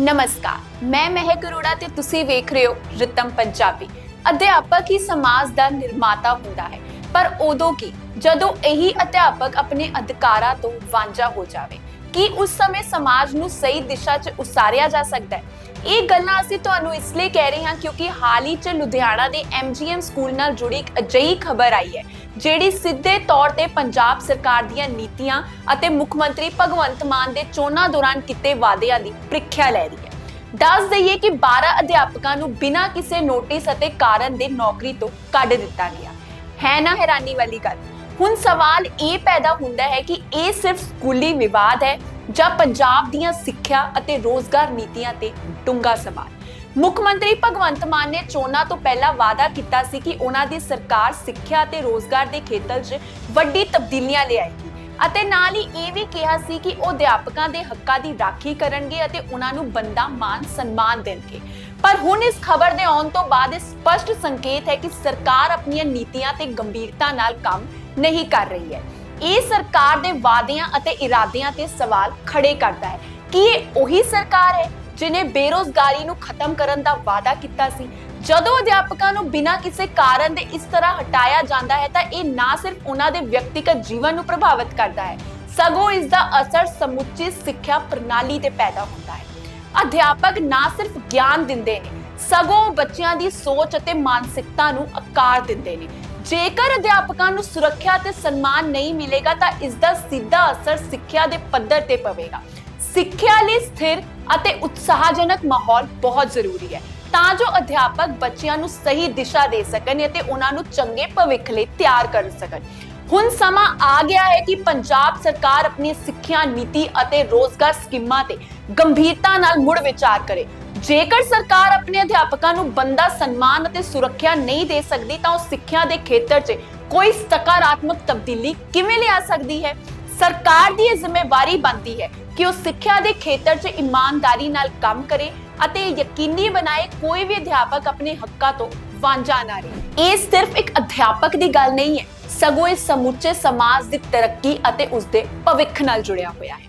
ਨਮਸਕਾਰ। ਮੈਂ ਮਹਿਕ ਅਰੋੜਾ ਤੇ ਤੁਸੀਂ ਵੇਖ ਰਹੇ ਹੋ ਰਿਤਮ ਪੰਜਾਬੀ। ਅਧਿਆਪਕ ਹੀ ਸਮਾਜ ਦਾ ਨਿਰਮਾਤਾ ਹੁੰਦਾ ਹੈ। ਪਰ ਉਦੋਂ ਕੀ? ਜਦੋਂ ਇਹੀ ਅਧਿਆਪਕ ਆਪਣੇ ਅਧਿਕਾਰਾਂ ਤੋਂ ਵਾਂਝਾ ਹੋ ਜਾਵੇ, ਕੀ ਉਸ ਸਮੇਂ ਸਮਾਜ ਨੂੰ ਸਹੀ ਦਿਸ਼ਾ 'ਚ ਉਸਾਰਿਆ ਜਾ ਸਕਦਾ ਹੈ? ਇਹ ਗੱਲਾਂ ਅਸੀਂ ਤੁਹਾਨੂੰ ਇਸ ਲਈ ਕਹਿ ਰਹੇ ਹਾਂ ਕਿਉਂਕਿ ਹਾਲ ਹੀ 'ਚ ਲੁਧਿਆਣਾ ਦੇ ਐਮਜੀਐਮ ਸਕੂਲ ਨਾਲ ਜੁੜੀ ਇੱਕ ਅਜਿਹੀ ਖਬਰ ਆਈ ਹੈ, ਜਿਹੜੀ ਸਿੱਧੇ ਤੌਰ ਤੇ ਪੰਜਾਬ ਸਰਕਾਰ ਦੀਆਂ ਨੀਤੀਆਂ ਅਤੇ ਮੁੱਖ ਮੰਤਰੀ ਭਗਵੰਤ ਮਾਨ ਦੇ ਚੋਣਾਂ ਦੌਰਾਨ ਕੀਤੇ ਵਾਅਦਿਆਂ ਦੀ ਪ੍ਰੀਖਿਆ ਲੈ ਰਹੀ ਹੈ। ਦੱਸ ਦਈਏ ਕਿ 12 ਅਧਿਆਪਕਾਂ ਨੂੰ ਬਿਨਾਂ ਕਿਸੇ ਨੋਟਿਸ ਅਤੇ ਕਾਰਨ ਦੇ ਨੌਕਰੀ ਤੋਂ ਕੱਢ ਦਿੱਤਾ ਗਿਆ। ਹੈ ਨਾ ਹੈਰਾਨੀ ਵਾਲੀ ਗੱਲ? ਹੁਣ ਸਵਾਲ ਇਹ ਪੈਦਾ ਹੁੰਦਾ ਹੈ ਕਿ ਇਹ ਸਿਰਫ ਸਕੂਲੀ ਵਿਵਾਦ ਹੈ ਜਾਂ ਪੰਜਾਬ ਦੀਆਂ ਸਿੱਖਿਆ ਅਤੇ ਰੋਜ਼ਗਾਰ ਨੀਤੀਆਂ ਤੇ ਡੂੰਘਾ ਸਵਾਲ। ਮੁੱਖ ਮੰਤਰੀ ਭਗਵੰਤ ਮਾਨ ਨੇ ਚੋਣਾਂ ਤੋਂ ਪਹਿਲਾਂ ਵਾਅਦਾ ਕੀਤਾ ਸੀ ਕਿ ਉਹਨਾਂ ਦੀ ਸਰਕਾਰ ਸਿੱਖਿਆ ਅਤੇ ਰੋਜ਼ਗਾਰ ਦੇ ਖੇਤਰ 'ਚ ਵੱਡੀ ਤਬਦੀਲੀਆਂ ਲਿਆਏਗੀ ਅਤੇ ਨਾਲ ਹੀ ਇਹ ਵੀ ਕਿਹਾ ਸੀ ਕਿ ਉਹ ਅਧਿਆਪਕਾਂ ਦੇ ਹੱਕਾਂ ਦੀ ਰਾਖੀ ਕਰਨਗੇ ਅਤੇ ਉਹਨਾਂ ਨੂੰ ਬੰਦਾ ਮਾਨ ਸਨਮਾਨ ਦੇਣਗੇ। ਪਰ ਹੁਣ ਇਸ ਖਬਰ ਦੇ ਆਉਣ ਤੋਂ ਬਾਅਦ ਇਹ ਸਪਸ਼ਟ ਸੰਕੇਤ ਹੈ ਕਿ ਸਰਕਾਰ ਆਪਣੀਆਂ ਨੀਤੀਆਂ ਤੇ ਗੰਭੀਰਤਾ ਨਾਲ ਕੰਮ ਨਹੀਂ ਕਰ ਰਹੀ ਹੈ। ਇਹ ਸਰਕਾਰ ਦੇ ਵਾਅਦਿਆਂ ਅਤੇ ਇਰਾਦਿਆਂ ਤੇ ਸਵਾਲ ਖੜੇ ਕਰਦਾ ਹੈ ਕਿ ਇਹ ਉਹੀ ਸਰਕਾਰ ਹੈ ਜਿਨੇ ਬੇਰੋਜ਼ਗਾਰੀ ਨੂੰ ਖਤਮ ਕਰਨ ਦਾ ਵਾਅਦਾ ਕੀਤਾ ਸੀ। ਜਦੋਂ ਅਧਿਆਪਕਾਂ ਨੂੰ ਬਿਨਾਂ ਕਿਸੇ ਕਾਰਨ ਦੇ ਇਸ ਤਰ੍ਹਾਂ ਹਟਾਇਆ ਜਾਂਦਾ ਹੈ, ਤਾਂ ਇਹ ਨਾ ਸਿਰਫ ਉਹਨਾਂ ਦੇ ਵਿਅਕਤੀਗਤ ਜੀਵਨ ਨੂੰ ਪ੍ਰਭਾਵਿਤ ਕਰਦਾ ਹੈ, ਸਗੋਂ ਇਸ ਦਾ ਅਸਰ ਸਮੁੱਚੀ ਸਿੱਖਿਆ ਪ੍ਰਣਾਲੀ ਤੇ ਪੈਦਾ ਹੁੰਦਾ ਹੈ। ਅਧਿਆਪਕ ਨਾ ਸਿਰਫ ਗਿਆਨ ਦਿੰਦੇ ਨੇ, ਸਗੋਂ ਬੱਚਿਆਂ ਦੀ ਸੋਚ ਅਤੇ ਮਾਨਸਿਕਤਾ ਨੂੰ ਆਕਾਰ ਦਿੰਦੇ ਨੇ। ਜੇਕਰ ਅਧਿਆਪਕਾਂ ਨੂੰ ਸੁਰੱਖਿਆ ਤੇ ਸਨਮਾਨ ਨਹੀਂ ਮਿਲੇਗਾ, ਤਾਂ ਇਸ ਦਾ ਸਿੱਧਾ ਅਸਰ ਸਿੱਖਿਆ ਦੇ ਪੱਧਰ ਤੇ ਪਵੇਗਾ। ਸਿੱਖਿਆ ਲਈ ਸਥਿਰ ਅਤੇ ਉਤਸ਼ਾਹਜਨਕ ਮਾਹੌਲ ਬਹੁਤ ਜ਼ਰੂਰੀ ਹੈ। ਤਾਂ ਜੋ ਅਧਿਆਪਕ ਬੱਚਿਆਂ ਨੂੰ ਸਹੀ ਦਿਸ਼ਾ ਦੇ ਸਕਣ ਅਤੇ ਉਹਨਾਂ ਨੂੰ ਚੰਗੇ ਭਵਿੱਖ ਲਈ ਤਿਆਰ ਕਰ ਸਕਣ। ਹੁਣ ਸਮਾਂ ਆ ਗਿਆ ਹੈ ਕਿ ਪੰਜਾਬ ਸਰਕਾਰ ਆਪਣੀ ਸਿੱਖਿਆ ਨੀਤੀ ਅਤੇ ਰੋਜ਼ਗਾਰ ਸਕੀਮਾਂ ਤੇ ਗੰਭੀਰਤਾ ਨਾਲ ਮੁੜ ਵਿਚਾਰ ਕਰੇ। ਜੇਕਰ ਸਰਕਾਰ ਆਪਣੇ ਅਧਿਆਪਕਾਂ ਨੂੰ ਬੰਦਾ ਸਨਮਾਨ ਅਤੇ ਸੁਰੱਖਿਆ ਨਹੀਂ ਦੇ ਸਕਦੀ, ਤਾਂ ਉਹ ਸਿੱਖਿਆ ਦੇ ਖੇਤਰ 'ਚ ਕੋਈ ਸਕਾਰਾਤਮਕ ਤਬਦੀਲੀ ਕਿਵੇਂ ਲਿਆ ਸਕਦੀ ਹੈ? ਸਰਕਾਰ ਦੀ ਇਹ ਜ਼ਿੰਮੇਵਾਰੀ ਬਣਦੀ ਹੈ ਕਿ ਉਹ ਸਿੱਖਿਆ ਦੇ ਖੇਤਰ 'ਚ ਇਮਾਨਦਾਰੀ ਨਾਲ ਕੰਮ ਕਰੇ ਅਤੇ ਯਕੀਨੀ ਬਣਾਏ ਕੋਈ ਵੀ ਅਧਿਆਪਕ ਆਪਣੇ ਹੱਕਾਂ ਤੋਂ ਵਾਂਝਾ ਨਾ ਰਹੇ। ਇਹ ਸਿਰਫ ਇੱਕ ਅਧਿਆਪਕ ਦੀ ਗੱਲ ਨਹੀਂ ਹੈ, ਸਗੋਂ ਇਹ ਸਮੁੱਚੇ ਸਮਾਜ ਦੀ ਤਰੱਕੀ ਅਤੇ ਉਸ ਦੇ ਭਵਿੱਖ ਨਾਲ ਜੁੜਿਆ ਹੋਇਆ ਹੈ।